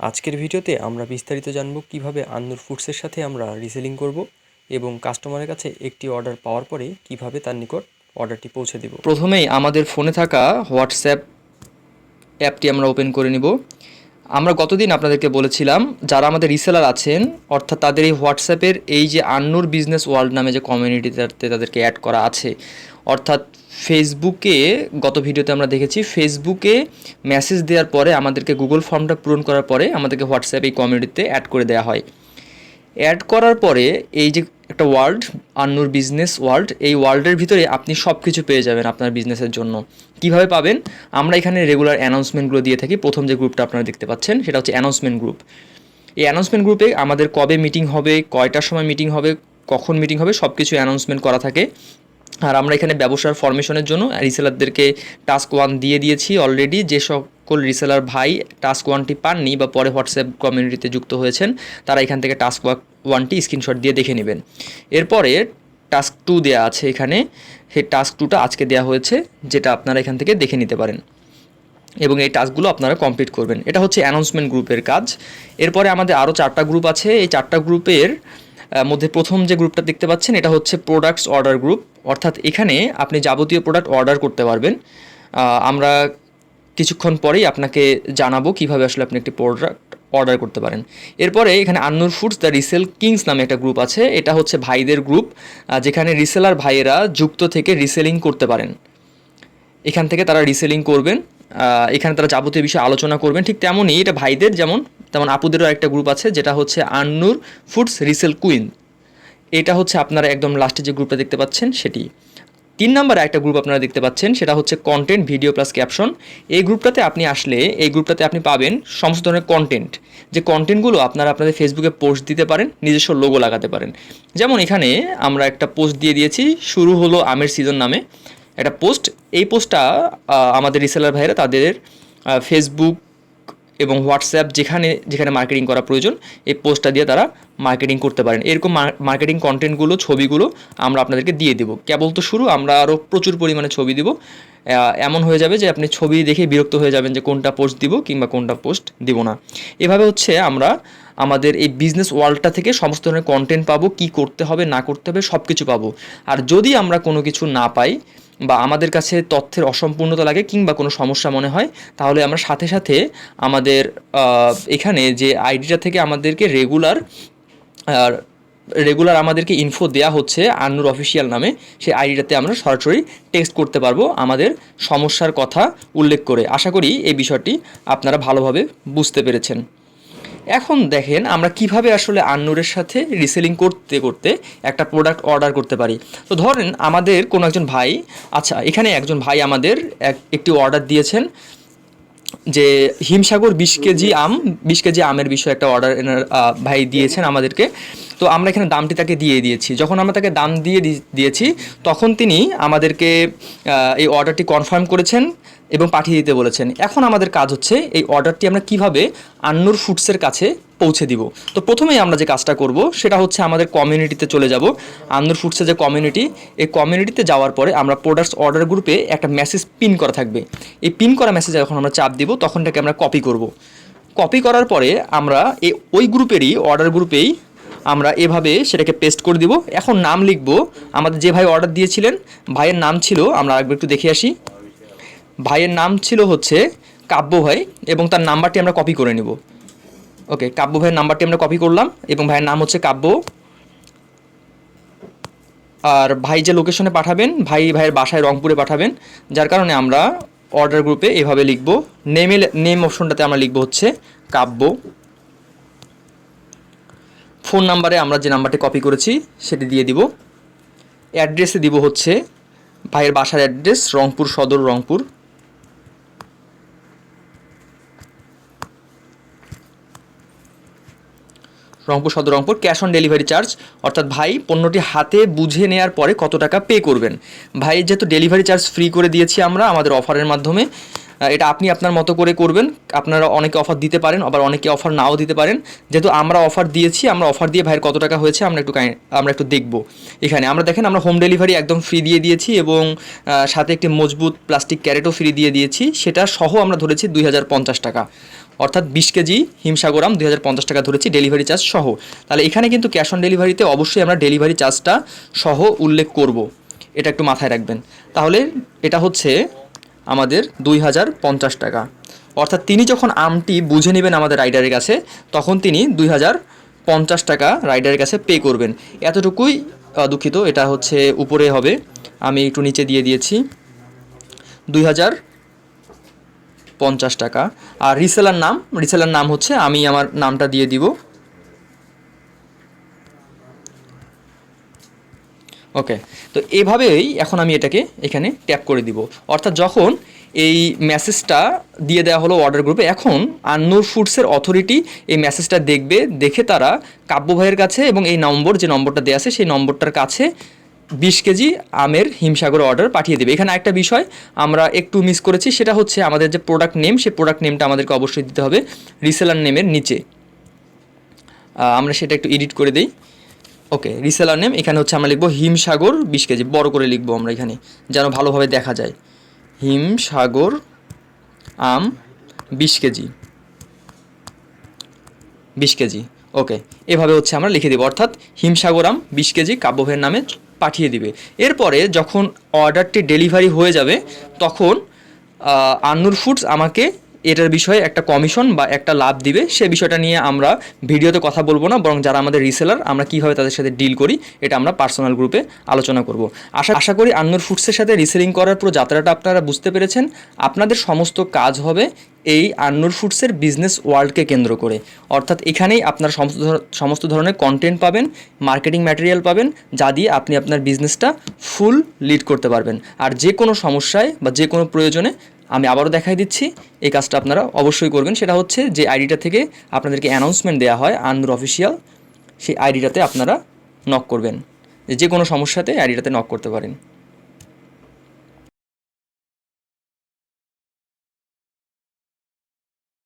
আজকের ভিডিওতে আমরা বিস্তারিত জানব কীভাবে আন্নুর ফুডসের সাথে আমরা রিসেলিং করব এবং কাস্টমারের কাছে একটি অর্ডার পাওয়ার পরে কীভাবে তার নিকট অর্ডারটি পৌঁছে দিব। প্রথমেই আমাদের ফোনে থাকা হোয়াটসঅ্যাপ অ্যাপটি আমরা ওপেন করে নিব। আমরা গতদিন আপনাদেরকে বলেছিলাম, যারা আমাদের রিসেলার আছেন, অর্থাৎ তাদের এই হোয়াটসঅ্যাপের এই যে আন্নুর বিজনেস ওয়ার্ল্ড নামে যে কমিউনিটিতে তাদেরকে অ্যাড করা আছে অর্থাৎ ফেসবুকে গত ভিডিওতে আমরা দেখেছি ফেসবুকে মেসেজ দেওয়ার পরে আমাদেরকে গুগল ফর্মটা পূরণ করার পরে আমাদেরকে হোয়াটসঅ্যাপ এই কমিউনিটিতে অ্যাড করে দেওয়া হয়। অ্যাড করার পরে এই যে একটা ওয়ার্ল্ড আন্নুর বিজনেস ওয়ার্ল্ড এই ওয়ার্ল্ডের ভিতরে আপনি সব কিছু পেয়ে যাবেন আপনার বিজনেসের জন্য। কীভাবে পাবেন? আমরা এখানে রেগুলার অ্যানাউন্সমেন্টগুলো দিয়ে থাকি। প্রথম যে গ্রুপটা আপনারা দেখতে পাচ্ছেন, সেটা হচ্ছে অ্যানাউন্সমেন্ট গ্রুপ এই অ্যানাউন্সমেন্ট গ্রুপে আমাদের কবে মিটিং হবে, কয়টার সময় মিটিং হবে, কখন মিটিং হবে সব কিছু অ্যানাউন্সমেন্ট করা থাকে। আর আমরা এখানে ব্যবসার ফরমেশনের জন্য রিসেলারদেরকে টাস্ক ওয়ান দিয়ে দিয়েছি অলরেডি যে সকল রিসেলার ভাই টাস্ক ওয়ানটি পাননি বা পরে হোয়াটসঅ্যাপ কমিউনিটিতে যুক্ত হয়েছেন, তারা এখান থেকে টাস্ক ওয়ানটি স্ক্রিনশট দিয়ে দেখে নেবেন। এরপরে টাস্ক টু দেওয়া আছে এখানে। সেই টাস্ক টুটা আজকে দেওয়া হয়েছে, যেটা আপনারা এখান থেকে দেখে নিতে পারেন। এবং এই টাস্কগুলো আপনারা কমপ্লিট করবেন। এটা হচ্ছে অ্যানাউন্সমেন্ট গ্রুপের কাজ। এরপরে আমাদের আরও চারটা গ্রুপ আছে। এই চারটা গ্রুপের মধ্যে প্রথম যে গ্রুপটা দেখতে পাচ্ছেন, এটা হচ্ছে প্রোডাক্টস অর্ডার গ্রুপ অর্থাৎ এখানে আপনি যাবতীয় প্রোডাক্ট অর্ডার করতে পারবেন। আমরা কিছুক্ষণ পরেই আপনাকে জানাব কীভাবে আসলে আপনি একটি প্রোডাক্ট অর্ডার করতে পারেন। এরপরে এখানে Annur foods the resale kings নামে একটা গ্রুপ আছে। এটা হচ্ছে ভাইদের গ্রুপ যেখানে রিসেলার ভাইয়েরা যুক্ত থেকে রিসেলিং করতে পারেন। এখান থেকে তারা রিসেলিং করবেন এখানে তারা যাবতীয় বিষয়ে আলোচনা করবেন। ঠিক তেমনই এটা ভাইদের যেমন তেমন আপুদেরও একটা গ্রুপ আছে, যেটা হচ্ছে আন্নুর ফুডস রিসেল কুইন এটা হচ্ছে আপনারা একদম লাস্টে যে গ্রুপটা দেখতে পাচ্ছেন, সেটি। তিন নম্বরে একটা গ্রুপ আপনারা দেখতে পাচ্ছেন, সেটা হচ্ছে কন্টেন্ট ভিডিও প্লাস ক্যাপশন এই গ্রুপটাতে আপনি আসলে, এই গ্রুপটাতে আপনি পাবেন সমস্ত ধরনের কন্টেন্ট যে কন্টেন্টগুলো আপনারা আপনাদের ফেসবুকে পোস্ট দিতে পারেন, নিজস্ব লোগো লাগাতে পারেন। যেমন এখানে আমরা একটা পোস্ট দিয়ে দিয়েছি, শুরু হলো আমের সিজন নামে। একটা পোস্ট এই পোস্টটা আমাদের রিসেলার ভাইরা তাদের ফেসবুক এবং হোয়াটসঅ্যাপ যেখানে যেখানে মার্কেটিং করা প্রয়োজন, এই পোস্টটা দিয়ে তারা মার্কেটিং করতে পারেন। এরকম মার্কেটিং কন্টেন্টগুলো ছবিগুলো আমরা আপনাদেরকে দিয়ে দেবো। কেবল তো শুরু, আমরা আরও প্রচুর পরিমাণে ছবি দিব। এমন হয়ে যাবে যে আপনি ছবি দেখে বিরক্ত হয়ে যাবেন যে কোনটা পোস্ট দিব কিংবা কোনটা পোস্ট দিব না। এভাবে হচ্ছে আমরা আমাদের এই বিজনেস ওয়ার্ল্ডটা থেকে সমস্ত ধরনের কন্টেন্ট পাবো, কী করতে হবে, না করতে হবে সব কিছু পাবো। আর যদি আমরা কোনো কিছু না পাই বা আমাদের কাছে তথ্যের অসম্পূর্ণতা লাগে কিংবা কোনো সমস্যা মনে হয়, তাহলে আমরা সাথে সাথে আমাদের এখানে যে আইডিটা থেকে আমাদেরকে রেগুলার আর রেগুলার আমাদেরকে ইনফো দেওয়া হচ্ছে আন্নুর অফিসিয়াল নামে, সেই আইডিটাতে আমরা সরাসরি টেক্সট করতে পারব আমাদের সমস্যার কথা উল্লেখ করে। আশা করি এই বিষয়টি আপনারা ভালোভাবে বুঝতে পেরেছেন। এখন দেখেন আমরা কীভাবে আসলে আন্নুরের সাথে রিসেলিং করতে করতে একটা প্রোডাক্ট অর্ডার করতে পারি। তো ধরেন আমাদের কোনো একজন ভাই আচ্ছা এখানে একজন ভাই আমাদের এক, একটি অর্ডার দিয়েছেন যে হিমসাগর বিশ কেজি আম, বিশ কেজি আমের বিষয়ে একটা অর্ডার এনার ভাই দিয়েছেন আমাদেরকে। তো আমরা এখানে দামটি তাকে দিয়ে দিয়েছি। যখন আমরা তাকে দাম দিয়ে দিয়েছি, তখন তিনি আমাদেরকে এই অর্ডারটি কনফার্ম করেছেন। এবং পাঠিয়ে দিতে বলেছেন। এখন আমাদের কাজ হচ্ছে এই অর্ডারটি আমরা কীভাবে আন্নুর ফুডসের কাছে পৌঁছে দিব। তো প্রথমেই আমরা যে কাজটা করব, সেটা হচ্ছে আমাদের কমিউনিটিতে চলে যাব। আন্নুর ফুডসের যে কমিউনিটি এই কমিউনিটিতে যাওয়ার পরে আমরা প্রোডাক্টস অর্ডার গ্রুপে একটা মেসেজ পিন করা থাকবে। এই পিন করা মেসেজে যখন আমরা চাপ দিব তখন এটাকে আমরা কপি করব। কপি করার পরে আমরা এই ওই গ্রুপেরই অর্ডার গ্রুপেই আমরা এভাবে সেটাকে পেস্ট করে দিব। এখন নাম লিখব, আমাদের যে ভাই অর্ডার দিয়েছিলেন, ভাইয়ের নাম ছিল, আমরা আরেকবার একটু দেখে আসি। ভাইয়ের নাম ছিল হচ্ছে কাব্য ভাই এবং তার নাম্বারটি আমরা কপি করে নিব। ওকে কাব্য ভাইয়ের নাম্বারটি আমরা কপি করলাম এবং ভাইয়ের নাম হচ্ছে কাব্য। আর ভাই যে লোকেশনে পাঠাবেন, ভাই ভাইয়ের বাসায় রংপুরে পাঠাবেন, যার কারণে আমরা অর্ডার গ্রুপে এভাবে লিখব। নেমে নেম অপশনটাতে আমরা লিখব হচ্ছে কাব্য। ফোন নাম্বারে আমরা যে নাম্বারটি কপি করেছি, সেটি দিয়ে দিব। অ্যাড্রেসে দিব হচ্ছে ভাইয়ের বাসার address Rangpur Sadar Rangpur. Rangpur Sadar Rangpur cash on delivery charge অর্থাৎ ভাই পণ্যটি হাতে বুঝে নেওয়ার পরে কত টাকা পে করবেন। ভাই, যেহেতু ডেলিভারি চার্জ ফ্রি করে দিয়েছি আমরা আমাদের অফারের মাধ্যমে এটা আপনি আপনার মতো করে করবেন। আপনারা অনেকে অফার দিতে পারেন, আবার অনেকে অফার নাও দিতে পারেন। যেহেতু আমরা অফার দিয়েছি, আমরা অফার দিয়ে ভাইয়ের কত টাকা হয়েছে আমরা একটু আমরা একটু দেখব। এখানে আমরা দেখেন, আমরা হোম ডেলিভারি একদম ফ্রি দিয়ে দিয়েছি এবং সাথে একটি মজবুত প্লাস্টিক ক্যারেটও ফ্রি দিয়ে দিয়েছি। সেটা সহ আমরা ধরেছি দুই হাজার পঞ্চাশ টাকা। অর্থাৎ বিশ কেজি হিমসাগরাম দুই হাজার পঞ্চাশ টাকা ধরেছি ডেলিভারি চার্জ সহ। তাহলে এখানে কিন্তু ক্যাশ অন ডেলিভারিতে অবশ্যই আমরা ডেলিভারি চার্জটা সহ উল্লেখ করব। এটা একটু মাথায় রাখবেন। তাহলে এটা হচ্ছে আমাদের দুই হাজার পঞ্চাশ টাকা। অর্থাৎ তিনি যখন আমটি বুঝে নেবেন আমাদের রাইডারের কাছে, তখন তিনি দুই হাজার পঞ্চাশ টাকা রাইডারের কাছে পে করবেন। এতটুকুই দুঃখিত, এটা হচ্ছে উপরে হবে। আমি একটু নিচে দিয়ে দিয়েছি। দুই হাজার পঞ্চাশ টাকা। আর রিসেলার নাম রিসেলার নাম হচ্ছে আমি আমার নামটা দিয়ে দিব। ওকে তো এভাবেই এখন আমি এটাকে এখানে ট্যাপ করে দিব। অর্থাৎ যখন এই মেসেজটা দিয়ে দেওয়া হলো অর্ডার গ্রুপে এখন আন্নুর ফুডসের অথরিটি এই মেসেজটা দেখবে, দেখে তারা কাব্য ভাইয়ের কাছে এবং এই নম্বর, যে নম্বরটা দেওয়া আছে, সেই নম্বরটার কাছে বিশ কেজি আমের হিমসাগর অর্ডার পাঠিয়ে দেবে। এখানে একটা বিষয় আমরা একটু মিস করেছি, সেটা হচ্ছে আমাদের যে প্রোডাক্ট নেম সেই প্রোডাক্ট নেমটা আমাদেরকে অবশ্যই দিতে হবে। রিসেলার নেমের নিচে। আমরা সেটা একটু এডিট করে দিই। ওকে রিসেলার নেম এখানে হচ্ছে আমরা লিখব হিমসাগর বিশ কেজি, বড় করে লিখব আমরা এখানে, যেন ভালোভাবে দেখা যায়। হিমসাগর আম বিশ কেজি বিশ কেজি ওকে এভাবে হচ্ছে আমরা লিখে দেবো। অর্থাৎ হিমসাগর আম বিশ কেজি কাব্যভের নামে পাঠিয়ে দিবে। এরপরে যখন অর্ডারটি ডেলিভারি হয়ে যাবে, তখন আন্নুর ফুডস আমাকে এটার বিষয়ে একটা কমিশন বা একটা লাভ দিবে। সে বিষয়টা নিয়ে আমরা ভিডিওতে কথা বলব না, বরং যারা আমাদের রিসেলার আমরা কীভাবে তাদের সাথে ডিল করি, এটা আমরা পার্সোনাল গ্রুপে আলোচনা করব। আশা আশা করি আন্নুর ফুডসের সাথে রিসেলিং করার পুরো যাত্রাটা আপনারা বুঝতে পেরেছেন। আপনাদের সমস্ত কাজ হবে এই আন্নুর ফুডসের বিজনেস ওয়ার্ল্ডকে কেন্দ্র করে। অর্থাৎ এখানেই আপনার সমস্ত সমস্ত ধরনের কন্টেন্ট পাবেন মার্কেটিং ম্যাটেরিয়াল পাবেন, যা দিয়ে আপনি আপনার বিজনেসটা ফুল লিড করতে পারবেন। আর যে কোনো সমস্যায় বা যে কোনো প্রয়োজনে আমি আবারও দেখাই দিচ্ছি। এই কাজটা আপনারা অবশ্যই করবেন। সেটা হচ্ছে যে আইডিটা থেকে আপনাদেরকে অ্যানাউন্সমেন্ট দেওয়া হয় আন্নুর অফিসিয়াল সেই আইডিটাতে আপনারা নক করবেন। যে কোনো সমস্যাতে আইডিটাতে নক করতে পারেন।